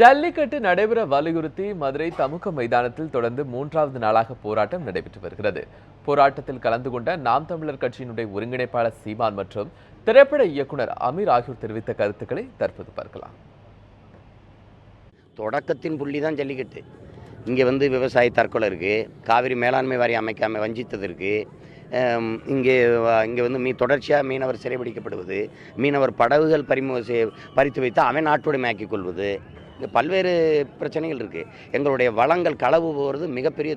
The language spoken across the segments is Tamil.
ஜல்லிக்கட்டு நடைபெற வலியுறுத்தி மதுரை தமுக மைதானத்தில் தொடர்ந்து மூன்றாவது நாளாக போராட்டம் நடைபெற்று வருகிறது. போராட்டத்தில் கலந்து கொண்ட நாம் தமிழர் கட்சியினுடைய ஒருங்கிணைப்பாளர் சீமான் மற்றும் திரைப்பட இயக்குனர் அமீர் ஆகியோர் தெரிவித்த கருத்துக்களை தற்போது பார்க்கலாம். தொடக்கத்தின் புள்ளி தான் ஜல்லிக்கட்டு. இங்கே வந்து விவசாய தற்கொலை இருக்குது காவிரி மேலாண்மை வாரியம் அமைக்காமல் வஞ்சித்தது இருக்குது இங்கே இங்கே வந்து மீ தொடர்ச்சியாக மீனவர் சிறைபிடிக்கப்படுவது மீனவர் படகுகள் பறிமுக செய் பறித்து வைத்து அவன் நாட்டுடைமையாக்கிக் கொள்வது பல்வேறு பிரச்சனைகள் இருக்குது எங்களுடைய வளங்கள் களவு போகிறது மிகப்பெரிய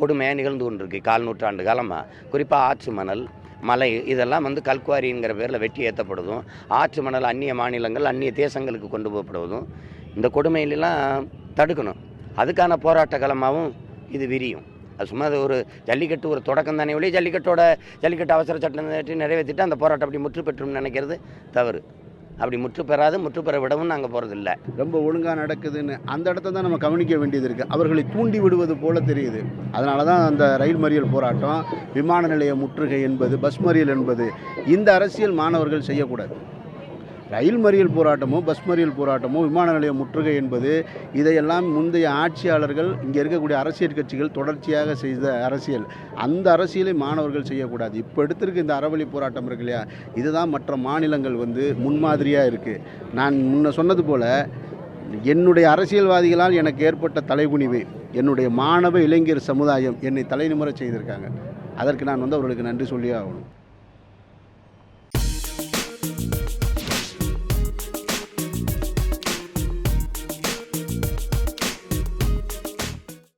கொடுமையாக நிகழ்ந்து கொண்டிருக்கு. கால் நூற்றாண்டு காலமாக குறிப்பாக ஆற்று மணல் மலை இதெல்லாம் வந்து கல்குவாரிங்கிற பேரில் வெட்டி ஏற்றப்படுவதும் ஆற்று மணல் அந்நிய மாநிலங்கள் அந்நிய தேசங்களுக்கு கொண்டு போகப்படுவதும் இந்த கொடுமையிலெல்லாம் தடுக்கணும். அதுக்கான போராட்ட களமாகவும் இது விரியும். அது சும்மா அது ஒரு ஜல்லிக்கட்டு ஒரு தொடக்கம் தானே ஒழிய ஜல்லிக்கட்டோட ஜல்லிக்கட்டு அவசர சட்டம் நிறைவேற்றிட்டு அந்த போராட்டம் அப்படி முற்று பெற்றும்னு நினைக்கிறது தவறு. அப்படி முற்று பெறாது முற்று பெற விடவும் நாங்கள் போகிறதில்ல ரொம்ப ஒழுங்காக நடக்குதுன்னு அந்த இடத்த தான் நம்ம கவனிக்க வேண்டியது இருக்குது அவர்களை தூண்டி விடுவது போல தெரியுது. அதனால தான் அந்த ரயில் மறியல் போராட்டம் விமான நிலைய முற்றுகை என்பது பஸ் மறியல் என்பது இந்த அரசியல் மாணவர்கள் செய்யக்கூடாது. ரயில் மறியல் போராட்டமோ பஸ் மறியல் போராட்டமோ விமான நிலைய முற்றுகை என்பது இதையெல்லாம் முந்தைய ஆட்சியாளர்கள் இங்கே இருக்கக்கூடிய அரசியல் கட்சிகள் தொடர்ச்சியாக செய்த அரசியல். அந்த அரசியலை மாணவர்கள் செய்யக்கூடாது. இப்போ எடுத்திருக்க இந்த அறவழி போராட்டம் இருக்கு இல்லையா? இதுதான் மற்ற மாநிலங்கள் வந்து முன்மாதிரியாக இருக்குது நான் முன்ன சொன்னது போல் என்னுடைய அரசியல்வாதிகளால் எனக்கு ஏற்பட்ட தலைகுனிவு என்னுடைய மாணவ இளைஞர் சமுதாயம் என்னை தலைநிமிர செய்திருக்காங்க. அதற்கு நான் வந்து அவர்களுக்கு நன்றி சொல்லியே ஆகணும்.